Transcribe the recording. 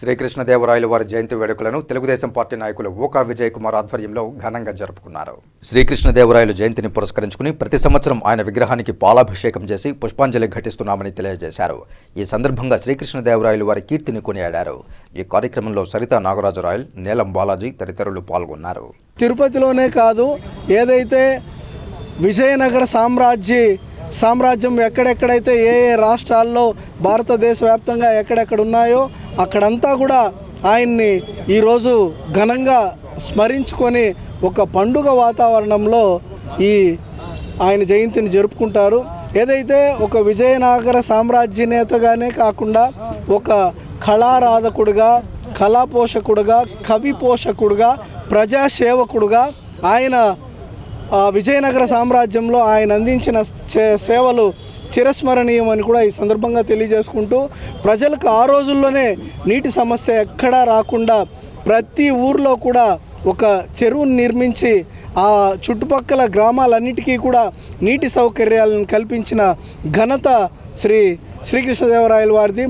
శ్రీకృష్ణదేవరాయలు వారి జయంతి వేడుకలను తెలుగుదేశం పార్టీ నాయకులు ఓకా విజయ్ కుమార్ ఆధ్వర్యంలో ఘనంగా జరుపుకున్నారు. శ్రీకృష్ణదేవరాయలు జయంతిని పురస్కరించుకుని ప్రతి సంవత్సరం ఆయన విగ్రహానికి పాలాభిషేకం చేసి పుష్పాంజలి ఘటిస్తున్నామని తెలియజేశారు. ఈ సందర్భంగా శ్రీకృష్ణదేవరాయలు వారి కీర్తిని కొనియాడారు. ఈ కార్యక్రమంలో సరితా నాగరాజరాయల్ నీలం బాలాజీ తదితరులు పాల్గొన్నారు. తిరుపతిలోనే కాదు ఏదైతే విజయనగర సామ్రాజ్య సామ్రాజ్యం ఎక్కడెక్కడైతే ఏ ఏ రాష్ట్రాల్లో భారతదేశ వ్యాప్తంగా ఎక్కడెక్కడ ఉన్నాయో అక్కడంతా కూడా ఆయన్ని ఈరోజు ఘనంగా స్మరించుకొని ఒక పండుగ వాతావరణంలో ఈ ఆయన జయంతిని జరుపుకుంటారు. ఏదైతే ఒక విజయనగర సామ్రాజ్య నేతగానే కాకుండా ఒక కళారాధకుడుగా కళా పోషకుడుగా కవి పోషకుడుగా ప్రజాసేవకుడుగా ఆయన విజయనగర సామ్రాజ్యంలో ఆయన అందించిన సేవలు చిరస్మరణీయం అని కూడా ఈ సందర్భంగా తెలియజేసుకుంటూ ప్రజలకు ఆ రోజుల్లోనే నీటి సమస్య ఎక్కడా రాకుండా ప్రతి ఊర్లో కూడా ఒక చెరువును నిర్మించి ఆ చుట్టుపక్కల గ్రామాలన్నిటికీ కూడా నీటి సౌకర్యాలను కల్పించిన ఘనత శ్రీ శ్రీకృష్ణదేవరాయల వారిది.